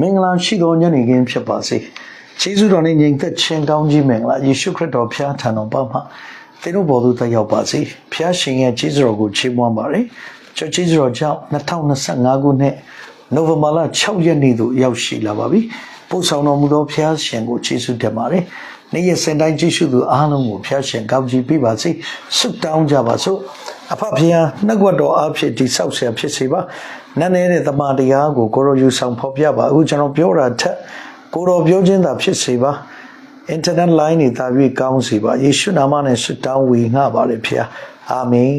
မင်္ဂလာရှိသောညနေခင်းဖြစ်ပါစေ။ယေရှုတော်နဲ့ညီသက်ချင်းကောင်းကြီးမင်္ဂလာယေရှုခရစ်တော်ဖျားထံတော်ပါမှာသင်တို့ဘော်သူတက်ရောက်ပါစေ။ဖျားရှင်ရဲ့ကျေးဇူးတော်ကိုချီးမွမ်းပါရစေ။ကျွန်ကျေးဇူးတော်ကြောင့်2025ခုနှစ်နိုဝင်ဘာလ6ရက်နေ့သို့ရောက်ရှိလာပါပြီ။ပို့ဆောင်တော်မူသောဖျားရှင်ကိုကျေးဇူးတင်ပါတယ်။နေ့ရက်စင်တိုင်းကျေးဇူးသူအားလုံးကိုဖျားရှင်ကောင်းချီးပေးပါစေ။ဆုတောင်းကြပါစို့။ အဖဖျားနှုတ်ကပတ်တော်အဖြစ်ဒီဆောက်ဆရာဖြစ်စေပါ။နန်းနေတဲ့တမန်တရားကိုကိုရောယူဆောင်ဖော်ပြပါအခုကျွန်တော်ပြောတာထက်ကိုရောပြောခြင်းသာဖြစ်စေပါ internet line တွေတာပြီးကောင်းစီပါယေရှုနာမနဲ့ဆုတောင်းဝေငှပါလေဖျားအာမင်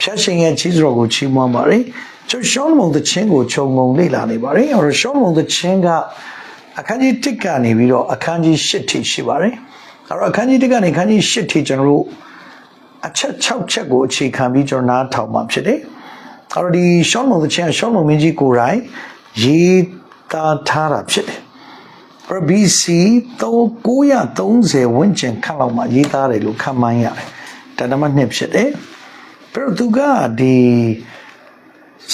ဖျားရှင်ရဲ့ကြီးစွာကိုချီးမွမ်းပါရယ်ကျွန်ရှောင်းမုံသချင်းကိုခြုံငုံလေ့လာနေပါရယ်အော်ရှောင်းမုံသချင်းကအခန်းကြီး1ကနေပြီးတော့အခန်းကြီး8ထိရှိပါတယ်အဲ့တော့အခန်းကြီး1ကနေအခန်းကြီး8ထိကျွန်တော်တို့ အချက်6ချက်ကိုအခြေခံပြီးကျွန်တော်နားထောင်မှာဖြစ်တယ်အဲ့တော့ဒီရှောင်းမုံသချင်းကရှောင်းမုံမင်းကြီးကိုယ်တိုင်ရေးသားထားတာဖြစ်တယ် BC 3930ဝန်းကျင်ခန့်လောက်မှရေးသားတယ်လို့ခန့်မှန်းရတယ်။ဒါနံပါတ်1ဖြစ်တယ်။ပြီးတော့သူကဒီ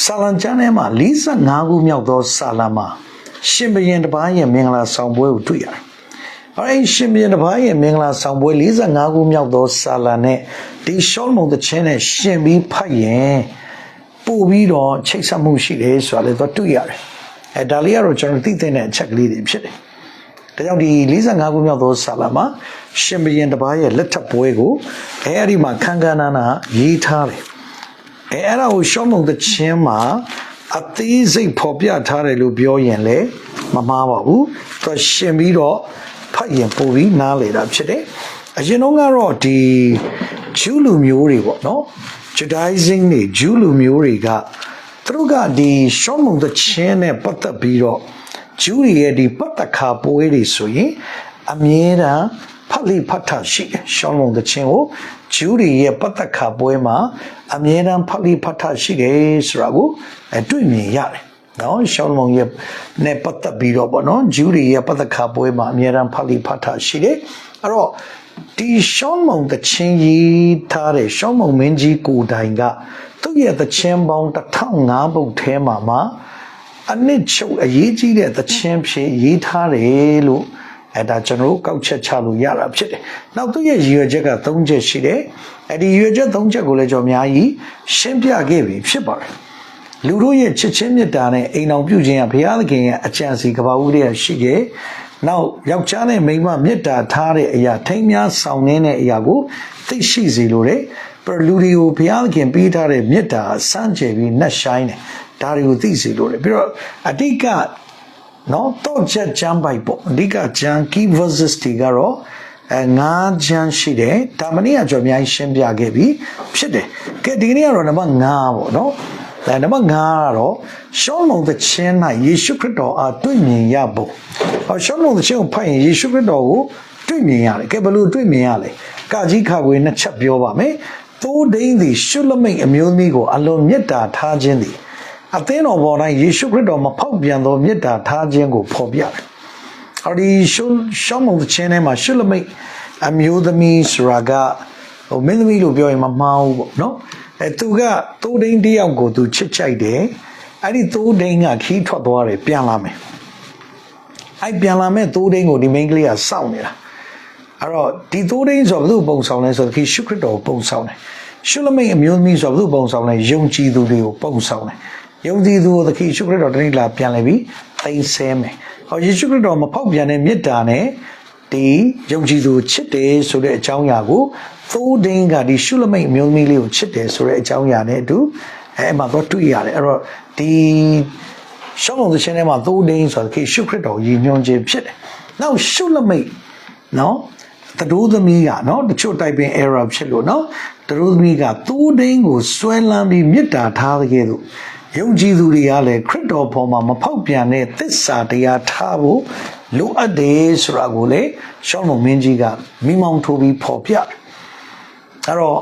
ဆာလံကျမ်းထဲမှာ45ခုမြောက်သောဆာလံမှာရှင်ဘရင်တစ်ပါးရဲ့မင်္ဂလာဆောင်ပွဲကိုတွေ့ရတယ်။ အဲဒီရှင်ဘရင်တစ်ပါးရဲ့မင်္ဂလာဆောင်ပွဲ45ခုမြောက်သောဆာလံနဲ့ဒီရှောလမုန်တဲ့ချင်းနဲ့ရှင်ပြီးဖတ်ရင်ပို့ပြီးတော့ချိတ်ဆက်မှုရှိတယ်ဆိုတာလည်းသူတွေ့ရတယ်။အဲဒါလေးကတော့ကျွန်တော်သိတဲ့အချက်ကလေးတွေဖြစ်တယ်။ဒါကြောင့်ဒီ45ခုမြောက်သောဆာလာမှာရှင်ဘရင်တစ်ပါးရဲ့လက်ထပ်ပွဲကိုအဲအဲ့ဒီမှာခန်းခန်းနာနာရေးထားတယ်။အဲအဲ့ဒါကိုရှောင်းမုံတဲ့ချင်းမှာအသေးစိတ်ဖော်ပြထားတယ်လို့ပြောရင်လည်းမမှားပါဘူး။သူရှင်ပြီးတော့ ဖတ်ရင်ပို့ပြီးနားလေတာဖြစ်တယ်။အရင်တော့ကတော့ဒီဂျူးလူမျိုးတွေပေါ့နော်။ Judaism တွေဂျူးလူမျိုးတွေကသူတို့ကဒီရှောင်းမုံတဲ့ချင်းနဲ့ပတ်သက်ပြီးတော့ဂျူးတွေရဲ့ဒီပတ်သက်ခါပွဲတွေဆိုရင်အမြဲတမ်းဖတ်လိဖတ်တာရှိတယ်ရှောင်းလုံးတဲ့ချင်းကိုဂျူးတွေရဲ့ပတ်သက်ခါပွဲမှာအမြဲတမ်းဖတ်လိဖတ်တာရှိတယ်ဆိုတာကိုအဲတွေ့မြင်ရတယ် နော်ရှောင်းလုံးရဲ့နဲ့ပတ်သက်ပြီးတော့ပေါ့နော်ဂျူးတွေရဲ့ပတ်သက်ခါပွဲမှာအမြဲတမ်းဖတ်လိဖတ်တာရှိတယ်အဲ့တော့ဒီရှောင်းမုံတချင်းကြီးထားတဲ့ရှောင်းမုံမင်းကြီးကိုတိုင်ကသူ့ရဲ့တချင်းပေါင်း1005ပုတ်ထဲမှာမှာအနစ်ချုပ်အရေးကြီးတဲ့သချင်းဖြစ်ရေးထားတယ်လို့အဲဒါကျွန်တော်တို့ကောက်ချက်ချလို့ရတာဖြစ်တယ်။နောက်သူ့ရဲ့ရည်ရွယ်ချက်က၃ချက်ရှိတယ်။အဲဒီရည်ရွယ်ချက်၃ချက်ကိုလည်းကျွန်တော်အများကြီးရှင်းပြခဲ့ပြီဖြစ်ပါတယ်။ လူတို့ရဲ့ချစ်ချင်းမေတ္တာနဲ့အိမ်အောင်ပြုခြင်းကဘုရားသခင်ရဲ့အကြံစီကဘာဦးရဲ့ရှိခဲ့။နောက်ယောက်ျားနဲ့မိန်းမမေတ္တာထားတဲ့အရာထိမ်းများဆောင်နေတဲ့အရာကိုသိရှိစေလိုတယ်။ ਪਰ လူတွေကိုဘုရားသခင်ပေးထားတဲ့မေတ္တာစမ်းကြယ်ပြီးနှက်ဆိုင်တယ်။ဒါတွေကိုသိစေလိုတယ်ပြီးတော့အတိတ်ကနော်တော့ချက်ချမ်းပိုက်ပေါ့အဓိကချမ်း key verses တွေကတော့အဲငါးချမ်းရှိတယ်ဒါမနေ့ကကျွန်တော်အများကြီးရှင်းပြခဲ့ပြီဖြစ်တယ်ကဲဒီကနေ့ကတော့နံပါတ်5ပေါ့နော် ဒါနံပါတ်5ကတော့ရှောင်းလုံးတဲ့ချင်း၌ယေရှုခရစ်တော်အားတွေ့မြင်ရဖို့ဟောရှောင်းလုံးတဲ့ချင်းကိုဖတ်ရင်ယေရှုခရစ်တော်ကိုတွေ့မြင်ရတယ်ကဲဘယ်လိုတွေ့မြင်ရလဲကကြီးခါခွေနှစ်ချက်ပြောပါမယ်သိုးဒိန်းသည်ရှုလမိတ်အမျိုးသမီးကိုအလွန်မေတ္တာထားခြင်းသည်အသင်းတော်ပေါ်တိုင်းယေရှုခရစ်တော်မဖောက်ပြန်သောမေတ္တာထားခြင်းကိုဖော်ပြတယ်။အော်ဒီရှုရှောင်းမုံချင်းထဲမှာရှုလမိတ်အမျိုးသမီးဆိုတာကဟိုမင်းသမီးလို့ပြောရင်မမှားဘူးပေါ့နော်။ အဲသူကသိုးဒိန်းတယောက်ကိုသူချစ်ချိုက်တယ်။အဲ့ဒီသိုးဒိန်းကခီးထွက်သွားတယ်ပြန်လာမယ်။အဲ့ပြန်လာမဲ့သိုးဒိန်းကိုဒီမိန်းကလေးကစောင့်နေတာ။အဲ့တော့ဒီသိုးဒိန်းဆိုတော့ဘယ်သူပုံဆောင်လဲဆိုတော့ခီးရှုခရစ်တော်ကိုပုံဆောင်တယ်။ရှုလမိတ်အမျိုးသမီးဆိုတော့ဘယ်သူပုံဆောင်လဲယုံကြည်သူတွေကိုပုံဆောင်တယ်။ယုံကြည်သူကိုသခင်ယေရှုခရစ်တော်တနေ့လာပြန်လဲပြီးသိမ်းဆဲမယ်။ဟောယေရှုခရစ်တော်မဖောက်ပြန်တဲ့မေတ္တာနဲ့ ဒီယုံကြည်သူကိုချစ်တယ်ဆိုတဲ့အကြောင်းအရာကိုသိုးဒင်းကဒီရှုလမိတ်အမျိုးသမီးလေးကိုချစ်တယ်ဆိုတဲ့အကြောင်းအရာနဲ့အတူအဲအမှတော့တွေ့ရတယ်အဲ့တော့ဒီရှောင်းလုံးသရှင်ထဲမှာသိုးဒင်းဆိုတာသခင်ယေရှုခရစ်တော်ကိုရည်ညွှန်းခြင်းဖြစ်တယ်။နောက်ရှုလမိတ်နော်တတိုးသမီးကနော်တချို့ typing error ဖြစ်လို့နော်တတိုးသမီးကသိုးဒင်းကိုဆွဲလန်းပြီးမေတ္တာထားတဲ့ကဲ့သို့ယုံကြည်သူတွေကလည်းခရစ်တော်ပေါ်မှာမဖောက်ပြန်တဲ့သစ္စာတရားထားဖို့ လိုအပ်တယ်ဆိုတာကိုလေရှောင်းမမင်းကြီးကမိမောင်းထိုးပြီးဖော်ပြတယ်။အဲ့တော့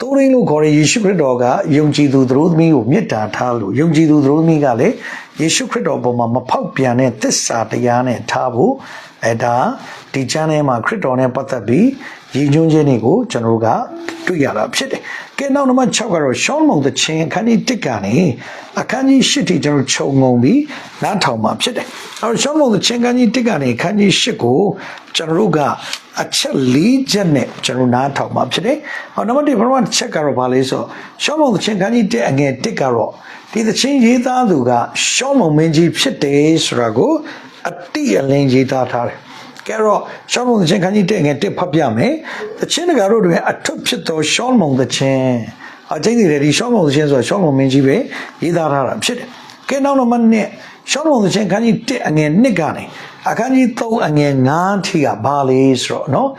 တိုးရင်းလို့ခေါ်တဲ့ယေရှုခရစ်တော်ကယုံကြည်သူသူတို့သမီးကိုမေတ္တာထားလို့ယုံကြည်သူသူတို့သမီးကလည်းယေရှုခရစ်တော်ပေါ်မှာမဖောက်ပြန်တဲ့သစ္စာတရားနဲ့ထားဖို့ အဲဒါဒီချမ်းထဲမှာခရစ်တော်နဲ့ပတ်သက်ပြီးရည်ညွှန်းခြင်းတွေကိုကျွန်တော်တို့ကတွေ့ရတာဖြစ်တယ်။ကဲနောက်နံပါတ်6ကတော့ရှောင်းမုံတချင်းအခန်းကြီး1ကနေအခန်းကြီး8ထိကျွန်တော်ခြုံငုံပြီးနားထောင်မှာဖြစ်တယ်။အဲတော့ရှောင်းမုံတချင်းအခန်းကြီး1ကနေအခန်းကြီး8ကိုကျွန်တော်တို့ကအချက်၄ချက်နဲ့ကျွန်တော်နားထောင်မှာဖြစ်တယ်။ဟောနံပါတ်1ပထမတစ်ချက်ကတော့ဘာလဲဆိုတော့ရှောင်းမုံတချင်းအခန်းကြီး1အငယ်1ကတော့ဒီတချင်းရေးသားသူကရှောင်းမုံမင်းကြီးဖြစ်တယ်ဆိုတာကို အတိအလင်းရေးသားထားတယ်။ကဲတော့ရှောင်းမုံသချင်းခန်းကြီးတဲ့ငယ်တစ်ဖတ်ပြမယ်။သချင်းတကာတို့တွင်အထွတ်ဖြစ်သောရှောင်းမုံသချင်းအကျိန်းတွေဒီရှောင်းမုံသချင်းဆိုတာရှောင်းမုံမင်းကြီးပဲရေးသားထားတာဖြစ်တယ်။ကဲနောက်နံပါတ်1ရှောင်းမုံသချင်းခန်းကြီး1အငယ်1ကနေအခန်းကြီး3အငယ်9ထိကဘာလဲဆိုတော့နော်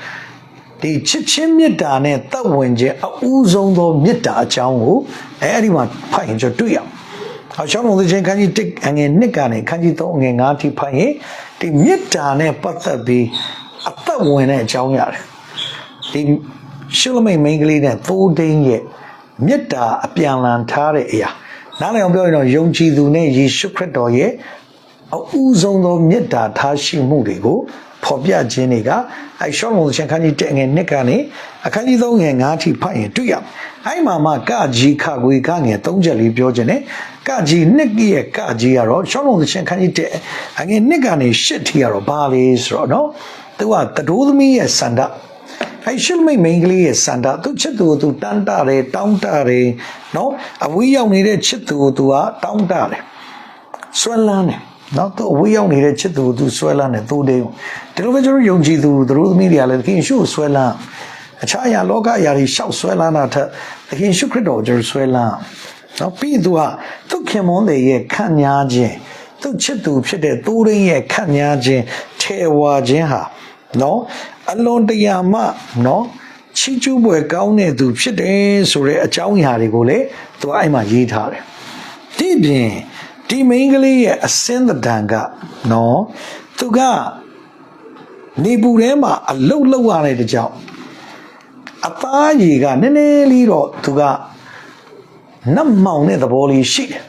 ဒီချစ်ချင်းမေတ္တာနဲ့တပ်ဝင်ခြင်းအဦးဆုံးသောမေတ္တာအကြောင်းကိုအဲဒီမှာဖတ်ရင်ကျွန်တော်တွေ့ရအောင် ဟောရှောင်းမုံသချင်းခန်းကြီး1အငယ်1ကနေခန်းကြီး3အငယ်9ထိဖတ်ရင်ဒီမေတ္တာနဲ့ပတ်သက်ပြီးအသက်ဝင်တဲ့အကြောင်းရတယ်ဒီရှုလမိတ်မိန်းကလေးနဲ့သိုးဒိန်းရဲ့မေတ္တာအပြန်လန်ထားတဲ့အရာနားလည်အောင်ပြောရင်တော့ယုံကြည်သူနဲ့ယေရှုခရစ်တော်ရဲ့အဦးဆုံးသောမေတ္တာထားရှိမှုတွေကိုဖော်ပြခြင်းတွေကအဲရှောင်းမုံသချင်းခန်းကြီး1အငယ်1ကနေအခန်းကြီး3ငယ်9ထိဖတ်ရင်တွေ့ရမယ် အဲ့မှာမှကကြီးခကွေကငယ်3ချက်လေးပြောခြင်းနဲ့ကကြီးနှစ်ရဲ့ကကြီးကတော့ရှောင်းလုံးသချင်းခန်းကြီးတဲ့အငယ်နှစ်ကနေရှစ်ထိကတော့ဘာလဲဆိုတော့နော်သူကတတိုးသမီးရဲ့စန္ဒအဲရှုမိတ်မိန်းကလေးရဲ့စန္ဒသူချစ်သူကိုသူတန်းတတယ်တောင်းတတယ်နော်အဝေးရောက်နေတဲ့ချစ်သူကိုသူကတောင်းတတယ်ဆွဲလန်းတယ်နော်သူအဝေးရောက်နေတဲ့ချစ်သူကိုသူဆွဲလန်းတယ်သူတည်းဒီလိုပဲကျွန်တော်ယုံကြည်သူသူတို့သမီးတွေကလည်းသခင်ရှုကိုဆွဲလန်း အခြားအရာလောကအရာတွေရှောက်ဆွဲလန်းတာထက်သခင်ရှုခရစ်တော်ကိုကျွန်တော်ဆွဲလန်းနော်ပြီးရင်သူကသူခင်မွန်းတဲ့ရဲ့ခံညာခြင်းသူချစ်သူဖြစ်တဲ့သိုးရင်းရဲ့ခံညာခြင်းထေဝါခြင်းဟာနော်အလွန်တရာမှနော်ချီးကျူးပွဲကောင်းတဲ့သူဖြစ်တယ်ဆိုတဲ့အကြောင်းအရာတွေကိုလည်းသူကအဲ့မှာရေးထားတယ်ဒီပြင်ဒီမိန်းကလေးရဲ့အစင်းသဏ္ဍာန်ကနော်သူကနေပူထဲမှာအလုတ်လောက်ရတဲ့ကြောင့် အသားရည်ကနည်းနည်းလေးတော့သူကနတ်မောင်တဲ့သဘောလေးရှိတယ်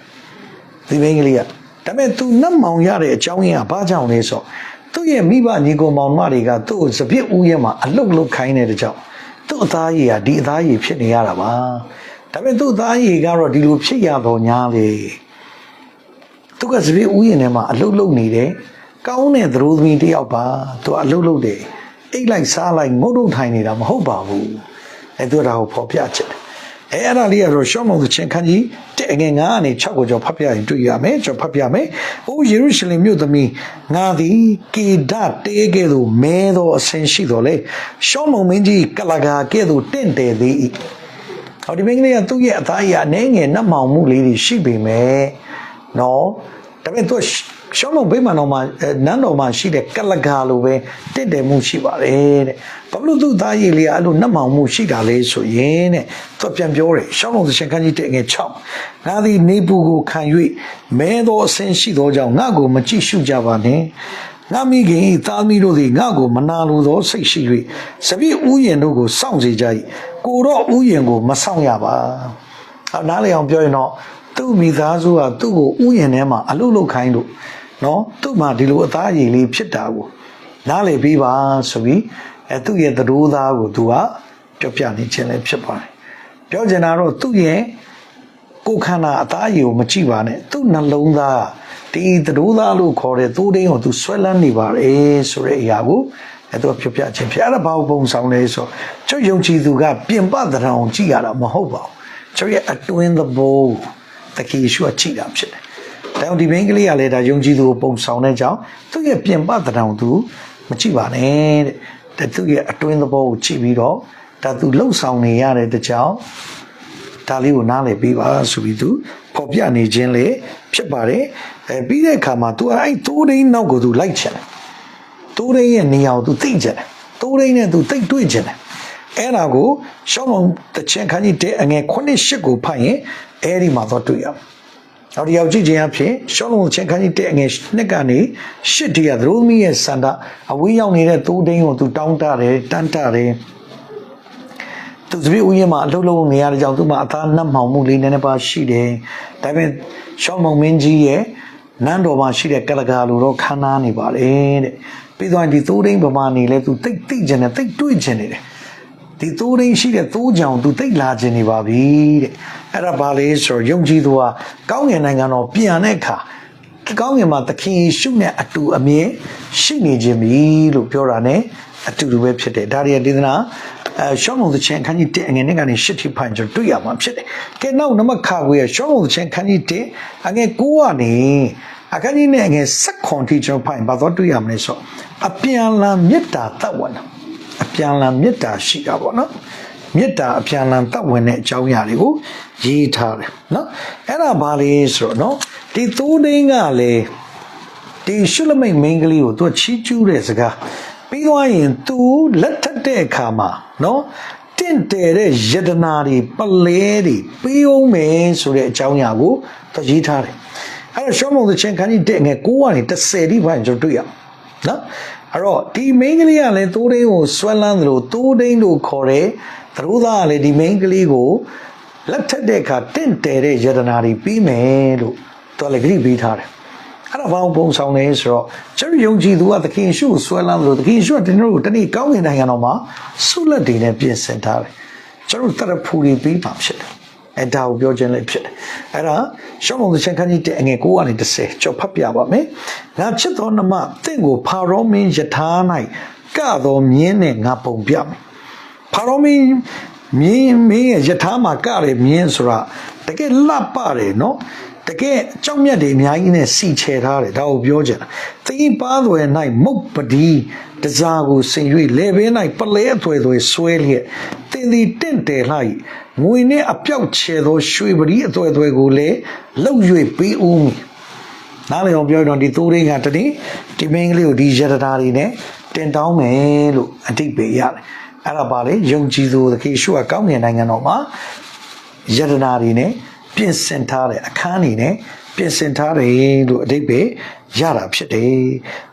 ဒီမင်းကလေးကဒါပေမဲ့ तू နတ်မောင်ရတဲ့အကြောင်းရင်းကဘာကြောင့်လဲဆိုတော့သူ့ရဲ့မိဘညီကိုမောင်မတွေကသူ့ကိုစပြစ်ဦးရဲမှာအလုတ်လုတ်ခိုင်းနေတဲ့ကြောင့်သူ့အသားရည်ကဒီအသားရည်ဖြစ်နေရတာပါဒါပေမဲ့သူ့အသားရည်ကတော့ဒီလိုဖြစ်ရတော့ညာလေသူကစပြစ်ဦးရင်ထဲမှာအလုတ်လုတ်နေတယ်ကောင်းတဲ့သရိုးသမီးတစ်ယောက်ပါသူအလုတ်လုတ်တယ် အိတ်လိုက်စားလိုက်ငုတ်တုတ်ထိုင်နေတာမဟုတ်ပါဘူးအဲသူကဒါကိုဖော်ပြချက်တယ်အဲအဲ့ဒါလေးကတော့ရှောင်းမောင်သချင်းခန်းကြီးတဲ့ငယ်9အနေ6ကိုကျွန်တော်ဖတ်ပြရင်တွေ့ရမယ်ကျွန်တော်ဖတ်ပြမယ်။အိုးယေရုရှလင်မြို့သမီးငါသည်ကေဒတေးကဲ့သို့မဲသောအဆင်ရှိတော်လေရှောင်းမောင်မင်းကြီးကလကာကဲ့သို့တင့်တယ်သည်၏။ဟောဒီမင်းကလေးကသူ့ရဲ့အသားအရအနေငယ်နှက်မောင်မှုလေးတွေရှိပေမဲ့နော်ဒါပေမဲ့သူက ရှောင်းမောင်ဘေးမှာတော့မှနန်းတော်မှာရှိတဲ့ကလကာလိုပဲတင့်တယ်မှုရှိပါတယ်တဲ့။ဘာလို့သူ့သားရည်လေးကအဲ့လိုနှက်မောင်မှုရှိတာလဲဆိုရင်တဲ့သူကပြန်ပြောတယ်ရှောင်းမောင်သရှင်ခန်းကြီးတဲ့ငယ်6ငါသည်နေပူကိုခံ၍မဲသောအဆင်းရှိသောကြောင့်ငါကိုမကြည့်ရှုကြပါနဲ့ငါမိခင်ဤသားသမီးတို့သည်ငါကိုမနာလိုသောစိတ်ရှိ၍စပြည့်ဥယျင်တို့ကိုစောင့်စေကြ၏ကိုတော့ဥယျင်ကိုမစောင့်ရပါဟောနားလေအောင်ပြောရင်တော့သူ့မိသားစုကသူ့ကိုဥယျင်ထဲမှာအလုလုခိုင်းလို့ နော်သူ့မှာဒီလိုအသားရည်လေးဖြစ်တာကိုနားလေပြီးပါဆိုပြီးအဲသူ့ရဲ့သတို့သားကိုသူကပြောပြနေခြင်းလည်းဖြစ်ပါတယ်ပြောချင်တာတော့သူ့ရဲ့ကိုယ်ခန္ဓာအသားရည်ကိုမကြည့်ပါနဲ့သူ့နှလုံးသားဒီသတို့သားလို့ခေါ်တဲ့သိုးတင်းကိုသူဆွဲလန်းနေပါတယ်ဆိုတဲ့အရာကိုအဲသူကပြောပြခြင်းဖြစ်အဲ့ဒါဘာကိုပုံဆောင်လဲဆိုကျွတ်ယုံကြည်သူကပြင်ပသဏ္ဍာန်ကိုကြည့်ရတာမဟုတ်ပါဘူးကျွတ်ရဲ့အတွင်းသဘောတကယ်ရှိကကြည့်တာဖြစ်တယ် ဒါကြောင့်ဒီဘင်းကလေးကလည်းဒါယုံကြည်သူကိုပုံဆောင်တဲ့ကြောင့်သူ့ရဲ့ပြင်ပသဏ္ဍာန်ကိုသူမကြည့်ပါနဲ့တဲ့သူ့ရဲ့အတွင်းသဘောကိုကြည့်ပြီးတော့ဒါသူလှုပ်ဆောင်နေရတဲ့တကြောင်ဒါလေးကိုနားလည်ပြီးပါဆိုပြီးသူပေါ်ပြနေခြင်းလေဖြစ်ပါတယ်အဲပြီးတဲ့အခါမှာ तू အဲ့သိုးရင်းနောက်ကို तू လိုက်ချင်တယ်သိုးရင်းရဲ့နေရာကို तू သိချင်တယ်သိုးရင်းနဲ့ तू သိတွေ့ချင်တယ်အဲ့ဒါကိုရှောင်းမောင်တချင်ခန်းကြီးတဲ့အငယ်9 8ကိုဖတ်ရင်အဲ့ဒီမှာတော့တွေ့ရမယ် နောက်တစ်ယောက်ကြည့်ခြင်းအဖြစ်ရှောင်းလုံးချင်းခန်းကြီးတဲ့အငယ်နှစ်ကနေရှစ်တည်းကသရိုးမီရဲ့စန္ဒအဝေးရောက်နေတဲ့သိုးဒိန်းကိုသူတောင်းတတယ်တန်းတတယ်သူစပည့်ဦးရင်မှာအလုပ်လုပ်နေရတဲ့ကြောင့်သူ့မှာအသားနှက်မှောင်မှုလေးနည်းနည်းပါရှိတယ်ဒါပေမဲ့ရှောင်းမောင်မင်းကြီးရဲ့နန်းတော်မှာရှိတဲ့ကလကာလိုတော့ခန်းနာနေပါတယ်တဲ့ပြီးတော့ဒီသိုးဒိန်းပမာနေလဲသူတိတ်တိတ်ကျင်တယ်တိတ်တွေ့ကျင်နေတယ် ဒီသိုးရင်းရှိတဲ့သိုးကြောင်သူတိတ်လာခြင်းနေပါပြီတဲ့အဲ့ဒါဘာလဲဆိုတော့ယုံကြည်သူဟာကောင်းငင်နိုင်ငံတော်ပြန်တဲ့အခါကောင်းငင်မှာသခင်ယေရှုနဲ့အတူအမြဲရှိနေခြင်းပြီလို့ပြောတာ ਨੇ အတူတူပဲဖြစ်တယ်ဒါရီဒေသနာအဲရှောင်းမုံသချင်းခန်းကြီး1အငယ်နဲ့ကနေ8ထိဖိုင်ကျွန်တော်တွေ့ရမှာဖြစ်တယ်ကဲနောက်နမခါကိုရရှောင်းမုံသချင်းခန်းကြီး1အငယ်9ကနေအခန်းကြီးနဲ့အငယ်7ထိကျွန်တော်ဖိုင်ဘာတော့တွေ့ရမလဲဆိုအပြန်လာမေတ္တာတတ်ဝင်တာအ ပြန်လာမေတ္တာရှိတာပေါ့နော်မေတ္တာအပြန်လန်တတ်ဝင်တဲ့အကြောင်းအရာတွေကိုရေးထားတယ်နော်အဲ့ဒါဘာလဲဆိုတော့နော်ဒီသိုးဒင်းကလေဒီရှုလမိတ်မင်းကလေးကိုသူကချီးကျူးတဲ့စကားပြီးသွားရင် तू လက်ထပ်တဲ့အခါမှာနော်တင့်တယ်တဲ့ယတနာတွေပလဲတွေပေးအောင်မယ်ဆိုတဲ့အကြောင်းအရာကိုသူရေးထားတယ်အဲ့တော့ရှောမုံသချင်းခန်းကြီးတဲ့ငယ်9ကနေ10ဒီပိုင်းကျွန်တော်တွေ့ရအောင်နော် အဲ့တော့ဒီမိန်းကလေးကလည်းသိုးဒင်းကိုဆွဲလန်းသလိုသိုးဒင်းလို့ခေါ်တယ်သရိုးသားကလည်းဒီမိန်းကလေးကိုလက်ထက်တဲ့အခါတင့်တယ်တဲ့ယတနာတွေပြီးမယ်လို့သူကလည်းဂရိပေးထားတယ်အဲ့ဒါဘာပုံဆောင်လဲဆိုတော့ကျွန်တော်ယုံကြည်သူကသခင်ရှုကိုဆွဲလန်းသလိုသခင်ရှုကကျွန်တော်တို့တနေ့ကောင်းကင်နိုင်ငံတော်မှာဆုလက်တွေနဲ့ပြင်ဆင်ထားတယ်ကျွန်တော်တရဖူတွေပြီးပါဖြစ်တယ် အဲဒါကိုပြောခြင်းလည်းဖြစ်တယ်အဲ့ဒါရှောင်းမုံသချင်ခန်းကြီးတဲ့အငယ်9ကနေ10ကြော်ဖတ်ပြပါမယ်ငါချစ်တော်နမတင့်ကိုဖာရောမင်းယထာ၌ကတော်မြင်းနဲ့ငါပုံပြမယ်ဖာရောမင်းမြင်းမင်းရဲ့ယထာမှာကရမြင်းဆိုတာတကယ်လှပတယ်နော်တကယ်အကြောင်းမြတ်တွေအများကြီးနဲ့စီချယ်ထားတယ်ဒါကိုပြောချင်တာသီးပါသွယ်၌မုတ်ပဒီတစားကိုဆင်၍လေဘင်း၌ပလဲအသွယ်သွယ်ဆွဲလျက်တင်သည်တင့်တယ်လှ၏ ငွေနှင့်အပြောက်ချဲသောရွှေပဒီအသွယ်သွယ်ကိုလည်းလှုပ်၍ပေးဦးမည်နားလည်အောင်ပြောတော့ဒီသိုးရင်းကတည်းဒီမင်းကလေးကိုဒီရတနာတွေနဲ့တင်တောင်းမယ်လို့အတိတ်ပဲရတယ်အဲ့ဒါပါလေယုံကြည်သူသခင်ရှုကကောင်းကင်နိုင်ငံတော်မှာယတနာတွေနဲ့ပြင်ဆင်ထားတဲ့အခန်းတွေနဲ့ပြင်ဆင်ထားတယ်လို့အတိတ်ပဲရတာဖြစ်တယ်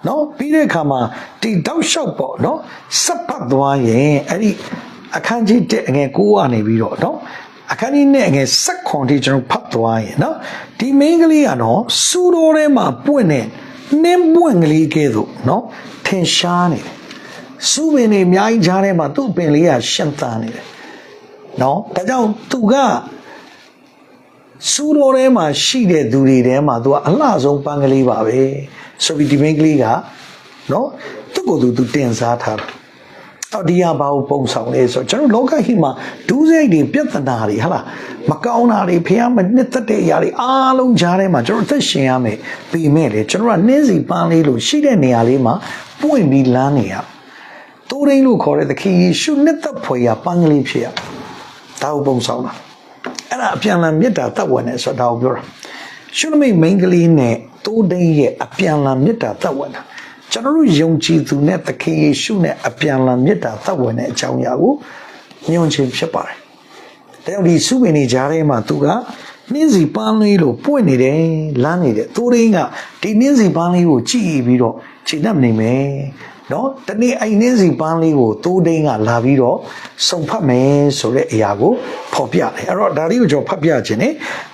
เนาะပြီးတဲ့အခါမှာဒီတောက်လျှောက်ပေါ့เนาะစပ်ပတ်သွားရင်အဲ့ဒီ အခန်းကြီး1အငယ်9ကနေပြီးတော့နော်အခန်းကြီး1အငယ်16ထိကျွန်တော်ဖတ်သွားရင်နော်ဒီမိန်းကလေးကတော့စူတော်ထဲမှာပွင့်နေနှင်းပွင့်ကလေးကဲသို့နော်ထင်ရှားနေတယ်စူပင်တွေအများကြီးကြားထဲမှာသူ့ပင်လေးကရှင်သန်နေတယ်နော်ဒါကြောင့်သူကစူတော်ထဲမှာရှိတဲ့သူတွေထဲမှာသူကအလှဆုံးပန်းကလေးပါပဲဆိုပြီးဒီမိန်းကလေးကနော်သူ့ကိုယ်သူသူတင်စားထားတယ် တော့ဒီဟာဘာကိုပုံဆောင်လဲဆိုတော့ကျွန်တော်လောကဟိမှာဒူးစိတ်တွေပြဿနာတွေဟာလားမကောင်းတာတွေဖះမနှစ်သက်တဲ့အရာတွေအားလုံးကြားထဲမှာကျွန်တော်အသက်ရှင်ရမယ်ပြီးမဲ့လေကျွန်တော်ကနှင်းစီပန်းလေးလို့ရှိတဲ့နေရာလေးမှာပွင့်ပြီးလမ်းနေရတိုးရင်းလို့ခေါ်တဲ့သခင်ယေရှုနှစ်သက်ဖွယ်ရာပန်းကလေးဖြစ်ရဒါကိုပုံဆောင်တာအဲ့ဒါအပြန်လန်မေတ္တာတတ်ဝင်တယ်ဆိုတာကိုပြောတာရှုနမိတ်မိန်းကလေးနဲ့တိုးဒိန်းရဲ့အပြန်လန်မေတ္တာတတ်ဝင်တာ ကျွန်တော်တို့ယုံကြည်သူနဲ့သခင်ယေရှုနဲ့အပြန်လန်မေတ္တာတတ်ဝင်တဲ့အကြောင်းအရာကိုညွှန်ခြင်းဖြစ်ပါတယ်။ဒါကြောင့်ဒီစုပင်နေကြားထဲမှာသူကနှင်းစီပန်းလေးလို့ပွင့်နေတယ်လမ်းနေတယ်တိုးရင်းကဒီနှင်းစီပန်းလေးကိုကြည့်ပြီးတော့ခြေနှပ်နေမယ် နော်တနေ့အိမ်နှင်းစီပန်းလေးကိုတိုးဒိန်းကလာပြီးတော့စုံဖတ်မယ်ဆိုတဲ့အရာကိုဖော်ပြတယ်အဲ့တော့ဒါလေးကိုကျွန်တော်ဖတ်ပြခြင်း ਨੇ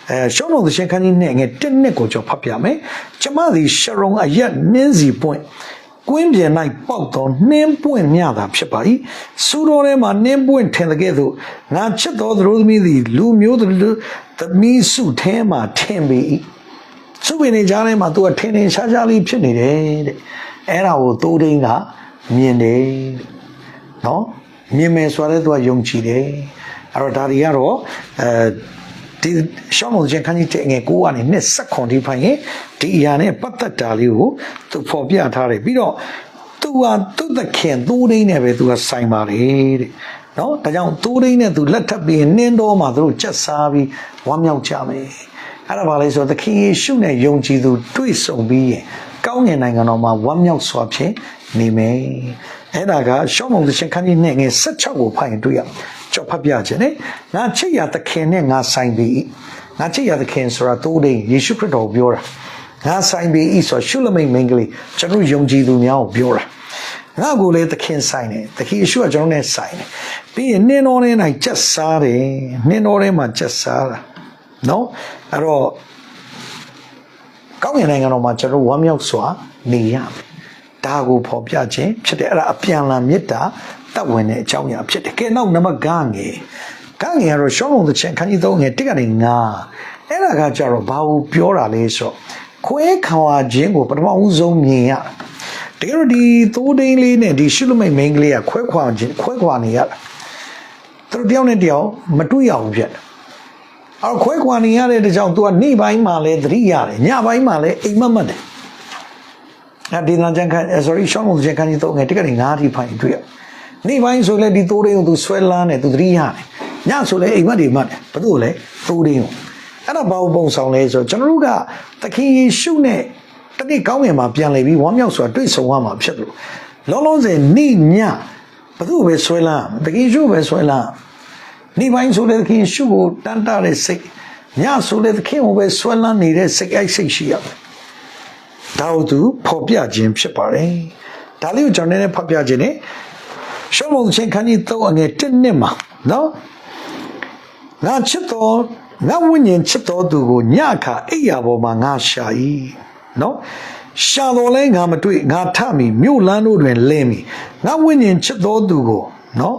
အဲရှောင်းတော်သရှင်ခန်းကြီးနဲ့ငယ်တစ်နှစ်ကိုကျွန်တော်ဖတ်ပြမယ်ကျမသည်ရှရုံအရက်နှင်းစီပွင့်ကွင်းပြင်၌ပေါက်သောနှင်းပွင့်မြတာဖြစ်ပါ၏စူတော်ထဲမှာနှင်းပွင့်ထင်တဲ့ကဲ့သို့ငါချစ်တော်သူတို့သမီးသည်လူမျိုးသူသမီးစုထဲမှာထင်ပေ၏စုပင်နေကြားထဲမှာသူကထင်ထင်ရှားရှားလေးဖြစ်နေတယ်တဲ့ အဲ့ဒါကိုသိုးဒိန်းကမြင်တယ်နော်မြင်မယ်ဆိုတော့သူကယုံကြည်တယ်အဲ့တော့ဒါတွေကတော့အဲဒီရှောင်းမုံချင်းခန်းကြီးတဲ့ငယ်ကိုကနေနှစ်ဆက်ခွန်ဒီဖိုင်ရင်ဒီအရာနဲ့ပတ်သက်တာလေးကိုသူဖော်ပြထားတယ်ပြီးတော့သူကသူ့သခင်သိုးဒိန်းနဲ့ပဲသူကဆိုင်ပါလေတဲ့နော်ဒါကြောင့်သိုးဒိန်းနဲ့သူလက်ထပ်ပြီးနင်းတော်မှာသူတို့ကြက်စားပြီးဝမ်းမြောက်ကြမယ်အဲ့ဒါပါလေဆိုတော့သခင်ယေရှုနဲ့ယုံကြည်သူတွေ့ဆုံပြီးရင် ကောင်းငင်နိုင်ငံတော်မှာဝမ်းမြောက်စွာဖြင့်နေမယ်အဲ့ဒါကရှောင်းမုံသရှင်ခန်းကြီးနဲ့ငယ်16ကိုဖတ်ရင်တွေ့ရကြောက်ဖတ်ပြခြင်းနဲ့ငါချစ်ရသခင်နဲ့ငါဆိုင်ပြီငါချစ်ရသခင်ဆိုတာတိုးတိန်ယေရှုခရစ်တော်ပြောတာငါဆိုင်ပြီဆိုရှုလမိတ်မင်္ဂလိကျွန်တော်ယုံကြည်သူများကိုပြောတာငါကိုလည်းသခင်ဆိုင်တယ်သခင်ယေရှုကကျွန်တော်နဲ့ဆိုင်တယ်ပြီးရင်နှင်းတော်ထဲ၌ကြက်စားတယ်နှင်းတော်ထဲမှာကြက်စားတာနော်အဲ့တော့ ကောင်းကင်နိုင်ငံတော်မှာကျွန်တော်ဝမ်းမြောက်စွာနေရမယ်ဒါကိုဖော်ပြခြင်းဖြစ်တယ်အဲ့ဒါအပြန်လန်မေတ္တာတပ်ဝင်တဲ့အကြောင်းအရာဖြစ်တယ်ကဲနောက်နံပါတ်9ငယ်ကငယ်ကတော့ရှောင်းလုံးတစ်ချက်ခန်းကြီး3ငယ်တစ်ကနေ9အဲ့ဒါကကြတော့ဘာကိုပြောတာလဲဆိုတော့ခွဲခံဝခြင်းကိုပထမဦးဆုံးမြင်ရတကယ်တော့ဒီသိုးဒိန်းလေးနဲ့ဒီရှုလမိတ်မိန်းကလေးကခွဲခွာခြင်းခွဲခွာနေရတာသူတို့တယောက်နဲ့တယောက်မတွေ့ရဘူးဖြစ်တယ် အဲ့ခွဲခွာနေရတဲ့တကြောင် तू ကနေ့ပိုင်းမှာလဲသတိရတယ်ညပိုင်းမှာလဲအိမ်မက်မက်တယ်အဲ့ဒီနာကျန်ခန်း sorry ရှောင်းလုံးကျန်ခန်းကြီးတော့ငယ်တစ်ကနေ9ထိဖိုင်တွေ့ရနေ့ပိုင်းဆိုလဲဒီသိုးဒိန်းကို तू ဆွဲလန်းတယ် तू သတိရတယ်ညဆိုလဲအိမ်မက်တွေမက်တယ်ဘာလို့လဲသိုးဒိန်းကိုအဲ့ဒါဘာလို့ပုံဆောင်လဲဆိုတော့ကျွန်တော်တို့ကသခင်ယေရှုနဲ့တနေ့ကောင်းငင်မှာပြန်လည်ပြီးဝမ်းမြောက်စွာတွေ့ဆုံရမှာဖြစ်တယ်လို့လုံးလုံးစင်နေ့ညဘသူ့ပဲဆွဲလန်းသခင်ယေရှုပဲဆွဲလန်း နေ့ပိုင်းဆိုလဲသခင်ယေရှုကိုတန်တာတဲ့စိတ်ညဆိုလဲသခင်ကိုပဲဆွဲလန်းနေတဲ့စိတ်အိုက်စိတ်ရှိရတယ်ဒါဟုသူဖော်ပြခြင်းဖြစ်ပါတယ်ဒါလေးကိုကျွန်တော်နည်းနည်းဖတ်ပြခြင်း ਨੇ ရှောမုန်ချင်းခန်းကြီး3အငယ်1နှစ်မှာနော်ငါချစ်တော်ငါဝိညာဉ်ချစ်တော်သူကိုညအခါအိယာပေါ်မှာငါရှာ၏နော်ရှာတော်လဲငါမတွေ့ငါထမိမြို့လမ်းတို့တွင်လင်းမိငါဝိညာဉ်ချစ်တော်သူကိုနော်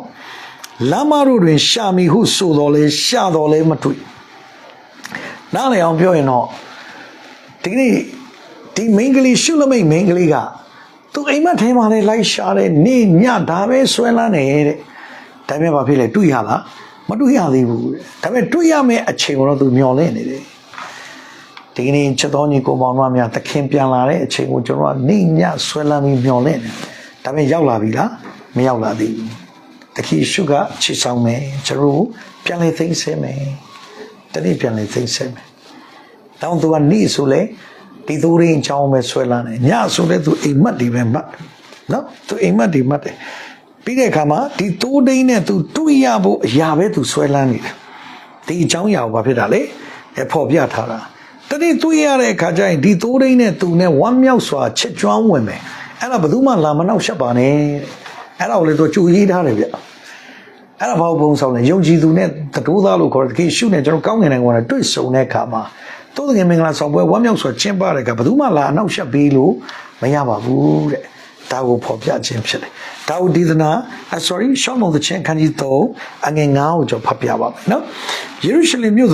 လမ်းမတို့တွင် ရှာမိဟုဆိုတော်လဲရှာတော်လဲမတွေ့နားလည်အောင်ပြောရင်တော့ဒီနေ့ဒီမိန်းကလေးရှုလမိတ်မိန်းကလေးကသူအိမ်မက်ထဲမှာလည်းလိုက်ရှာတယ်နေညဒါပဲဆွဲလန်းနေတဲ့ဒါပေမဲ့ဘာဖြစ်လဲတွေ့ရလားမတွေ့ရသေးဘူးတဲ့ဒါပေမဲ့တွေ့ရမယ့်အချိန်ကိုတော့သူမျောလင့်နေတယ်ဒီကနေ့ချက်တော်ညီကိုမောင်တို့များသခင်ပြန်လာတဲ့အချိန်ကိုကျွန်တော်ကနေညဆွဲလန်းပြီးမျောလင့်တယ်ဒါပေမဲ့ရောက်လာပြီလားမရောက်လာသေးဘူး တခင်ရှုကချစ်ဆောင်မယ်ကျွန်တော်ပြန်လေသိမ့်ဆဲမယ်တနေ့ပြန်လေသိမ့်ဆဲမယ်တောင်းသူကနေဆိုလေဒီသူရင်းအကြောင်းပဲဆွဲလန်းတယ်ညဆိုလဲသူအိမ်မက်တွေပဲမှတ်နော်သူအိမ်မက်တွေမှတ်တယ်ပြီးတဲ့အခါမှာဒီသိုးဒိန်းနဲ့သူတွေ့ရဖို့အရာပဲသူဆွဲလန်းနေတယ်ဒီအကြောင်းအရာကိုဘာဖြစ်တာလဲအဖော်ပြထားတာတတိတွေ့ရတဲ့အခါကျရင်ဒီသိုးဒိန်းနဲ့သူနဲ့ဝမ်းမြောက်စွာချစ်ကြွမ်းဝင်မယ်အဲ့ဒါဘယ်သူမှလာမနောက်ရှက်ပါနဲ့ အဲ့ဒါကိုလေသူကြူရေးထားတယ်ဗျအဲ့ဒါဘာဘုံဆောင်လဲယုံကြည်သူနဲ့တတိုးသားလို့ခေါ်တယ်တကယ်ရှုနေကျွန်တော်ကောင်းငင်နိုင်ငံကတွေ့ဆုံတဲ့အခါမှာတိုးတကယ်မင်္ဂလာဆောင်ပွဲဝမ်းမြောက်စွာကျင်းပတဲ့ကဘယ်သူမှလာအနောက်ရှက်ပေးလို့မရပါဘူးတဲ့ ဒါကိုဖော်ပြခြင်းဖြစ်တယ်ဒါကိုဒီသနာ sorry ရှောင်းမုံသချင်းခန်းကြီး3အငယ်9ကိုကျွန်တော်ဖတ်ပြပါမယ်နော်ယေရုရှလင်မြို့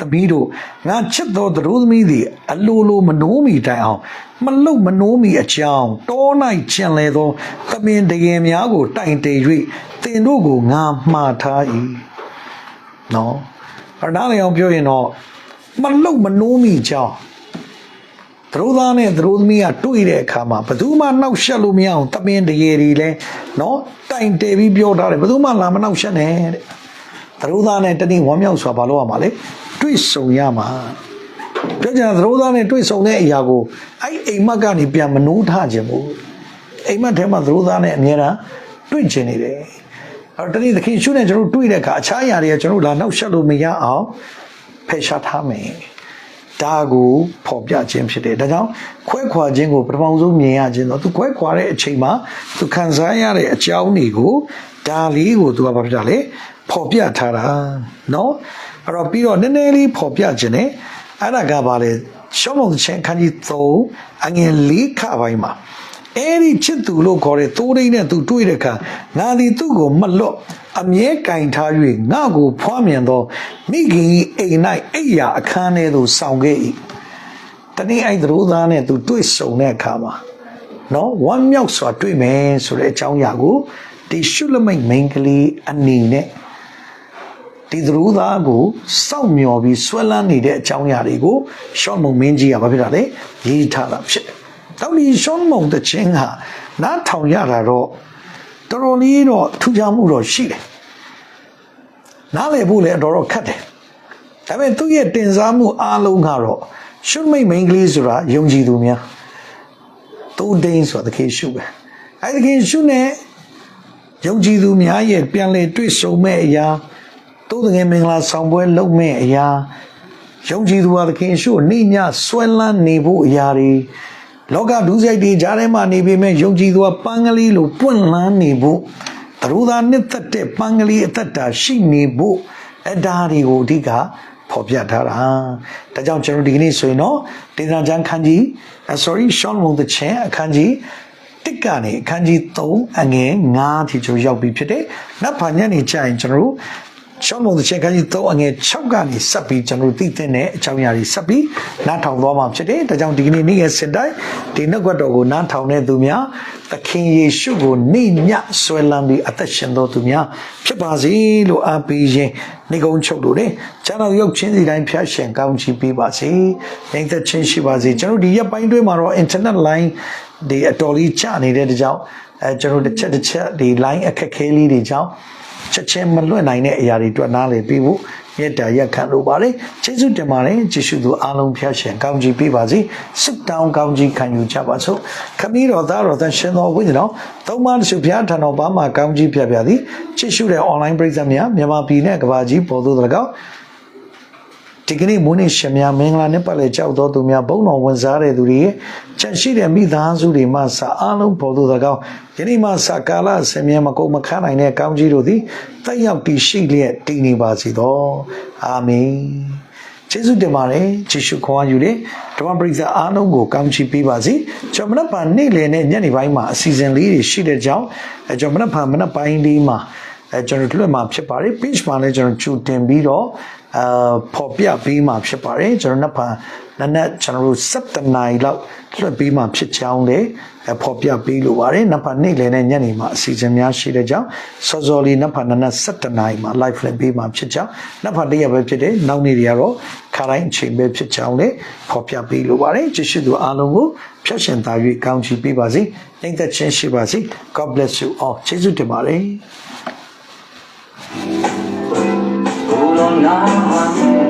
သမီးတို့ငါချစ်တော်သူတို့သမီးသည်အလိုလိုမနှိုးမီတိုင်အောင်မလုတ်မနှိုးမီအကြောင်းတော၌ကျင်လေသောသမင်တကယ်များကို တိုင်တည်၍တင်တို့ကိုငါမှားထား၏နော်အဲ့ဒါလည်းအောင်ပြောရင်တော့မလုတ်မနှိုးမိကြောင်း သရိုးသားနဲ့သရိုးသမီးကတွေ့တဲ့အခါမှာဘယ်သူမှနှောက်ရှက်လို့မရအောင်တမင်တရေတွေလဲနော်တိုင်တယ်ပြီးပြောထားတယ်ဘယ်သူမှလာမနှောက်ရှက်နဲ့တဲ့သရိုးသားနဲ့တနည်းဝမ်းမြောက်စွာဘာလို့ရမှာလဲတွေ့ဆုံရမှာပြောကြသရိုးသားနဲ့တွေ့ဆုံတဲ့အရာကိုအဲ့အိမ်မက်ကနေပြန်မနိုးထခြင်းဘူးအိမ်မက်ထဲမှာသရိုးသားနဲ့အများအားတွေ့ကျင်နေတယ်အဲ့တော့တနည်းသခင်ရှုနဲ့ကျွန်တော်တွေ့တဲ့အခါအခြားအရာတွေကကျွန်တော်လာနှောက်ရှက်လို့မရအောင်ဖယ်ရှားထားမယ် ဒါကိုဖော်ပြခြင်းဖြစ်တယ်ဒါကြောင့်ခွဲခွာခြင်းကိုပထမဆုံးမြင်ရခြင်းတော့သူခွဲခွာတဲ့အချိန်မှာသူခံစားရတဲ့အကြောင်းတွေကိုဒါလေးကိုသူကဘာဖြစ်တာလဲဖော်ပြထားတာเนาะအဲ့တော့ပြီးတော့နည်းနည်းလေးဖော်ပြခြင်း ਨੇ အဲ့ဒါကဘာလဲရှောင်းမုံချင်းခန်းကြီး3အငယ်၄ခပိုင်းမှာ အဲ့ဒီချစ်သူလို့ခေါ်တဲ့သိုးရင်းနဲ့သူတွေ့တဲ့အခါငါသည်သူ့ကိုမလွတ်အမြဲကင်ထား၍ငါကိုဖွားမြင်သောမိခင်၏အိမ်၌အိယာအခန်းထဲသို့ဆောင်ခဲ့၏တနည်းအဲ့သူသားနဲ့သူတွေ့ဆုံတဲ့အခါမှာနော်ဝမ်းမြောက်စွာတွေ့မယ်ဆိုတဲ့အကြောင်းအရာကိုဒီရှုလမိတ်မိန်ကလေးအနေနဲ့ဒီသရူသားကိုစောင့်မျှော်ပြီးဆွဲလန်းနေတဲ့အကြောင်းအရာတွေကိုရှော့မုံမင်းကြီးကဘာဖြစ်တာလဲရေးထားတာဖြစ်တယ်။ တောက်ဒီရှော့မုံတဲ့ချင်းဟာနားထောင်ရတာတော့တော်တော်လေးတော့ထူးခြားမှုတော့ရှိတယ်။နားလည်ဖို့လည်းအတော်တော့ခက်တယ်။ဒါပေမဲ့သူ့ရဲ့တင်စားမှုအားလုံးကတော့ရှုမိတ်မိန်ကလေးဆိုတာယုံကြည်သူများသူဒိန်းဆိုတာတခေရှုပဲ။အဲဒီတခေရှုနဲ့ယုံကြည်သူများရဲ့ပြန်လေတွေ့ဆုံမဲ့အရာသို့တကယ်မင်္ဂလာဆောင်ပွဲလုပ်မဲ့အရာယုံကြည်သူဟာသခင်ရှုကိုနှိညဆွဲလန်းနေဖို့အရာတွေ လောကဒုစရိုက်တွေကြားထဲမှာနေပေမဲ့ယုံကြည်သူကပန်းကလေးလိုပွင့်လန်းနေဖို့သရူသာနှစ်သက်တဲ့ပန်းကလေးအသက်တာရှိနေဖို့အဒါတွေကိုအဓိကဖော်ပြထားတာဒါကြောင့်ကျွန်တော်ဒီကနေ့ဆိုရင်တော့ဒေသနာကျမ်းခန်းကြီး sorry Sean Wong the Chen အခန်းကြီးတစ်ကနေအခန်းကြီး3အငယ်9ထိကျွန်တော်ရောက်ပြီဖြစ်တယ်။နောက်ဘာညနေကျရင်ကျွန်တော်တို့ ရှောင်းလို့တစ်ချက်ခန်းကြီး3အငယ်6ကနေဆက်ပြီးကျွန်တော်တို့သိတဲ့အကြောင်းအရာတွေဆက်ပြီးနားထောင်သွားမှာဖြစ်တယ်။ဒါကြောင့်ဒီကနေ့နေ့ရက်စင်တိုင်းဒီနှုတ်ကပတ်တော်ကိုနားထောင်တဲ့သူများသခင်ယေရှုကိုနေ့ညဆွဲလန်းပြီးအသက်ရှင်တော်သူများဖြစ်ပါစေလို့အားပေးခြင်းနေကုန်းချုပ်လို့တယ်။ကျွန်တော်ရုပ်ချင်းစီတိုင်းဖျက်ရှင်ကောင်းချီးပေးပါစေ။နိုင်သက်ချင်းရှိပါစေ။ကျွန်တော်ဒီရက်ပိုင်းတွင်းမှာတော့ internet line ဒီအတော်လေးချနေတဲ့တကြောင်အဲကျွန်တော်တစ်ချက်တစ်ချက်ဒီ line အခက်ခဲလေးတွေကြောင့် ချက်ချင်းမလွတ်နိုင်တဲ့အရာတွေအတွက်နားလည်ပြီးဖို့မေတ္တာရက်ခံလိုပါတယ်ကျေးဇူးတင်ပါတယ်ကျေးဇူးသူအားလုံးဖျက်ရှင်ကောင်းကြီးပေးပါစေစစ်တောင်းကောင်းကြီးခံယူကြပါစို့ခမည်းတော်သားတော်သန်ရှင်တော်ဝိညာဉ်တော်သုံးပါးစုဖျားထံတော်ဘာမှကောင်းကြီးပြပြသည်ကျေးဇူးတဲ့ online ပရိသတ်များမြန်မာပြည်နဲ့ကမ္ဘာကြီးပေါ်သို့၎င်း ဒီကနေ့မိုးနေ့ရှင်များမင်္ဂလာနဲ့ပတ်လည်ကြောက်တော်သူများဘုံတော်ဝင်စားတဲ့သူတွေရဲ့ကြန့်ရှိတဲ့မိသားစုတွေမှစအားလုံးပေါ်သူသကောင်ယနေ့မှစကာလဆင်မြဲမကုန်မခန်းနိုင်တဲ့ကောင်းကြီးတို့သည်တက်ရောက်တည်ရှိလျက်တည်နေပါစေသောအာမင်ကျေးဇူးတင်ပါတယ်ယေရှုခေါ်ယူတဲ့ဓမ္မပရိသတ်အားလုံးကိုကောင်းချီးပေးပါစေကျွန်တော်မနက်ဖြန်နေ့လည်နဲ့ညနေပိုင်းမှာအစီအစဉ်လေးတွေရှိတဲ့ကြောင်းအဲကျွန်တော်မနက်ဖြန်မနက်ပိုင်းလေးမှာအဲကျွန်တော်တို့လွှတ်မှာဖြစ်ပါတယ် page မှာလည်းကျွန်တော်ချူတင်ပြီးတော့ အာပေါ်ပြပေးမှာဖြစ်ပါတယ်ကျွန်တော်နှစ်ဖန်နက်နက်ကျွန်တော်တို့7နာရီလောက်လွှတ်ပေးမှာဖြစ်ကြောင်းလည်းအပေါ်ပြပေးလိုပါတယ်နှစ်ဖန်နေ့လည်နဲ့ညနေမှာအစီအစဉ်များရှိတဲ့ကြောင်းစောစောလေးနှစ်ဖန်နက်နက်7နာရီမှာ live လွှင့်ပေးမှာဖြစ်ကြောင်းနှစ်ဖန်တရက်ပဲဖြစ်တယ်နောက်နေ့တွေကတော့ခါတိုင်းအချိန်ပဲဖြစ်ကြောင်းလည်းပေါ်ပြပေးလိုပါတယ်ကျေးဇူးသူအားလုံးကိုဖြတ်ရှင်သာ၍ကောင်းချီးပေးပါစေနှိမ့်သက်ခြင်းရှိပါစေ God bless you all ကျေးဇူးတင်ပါတယ် lang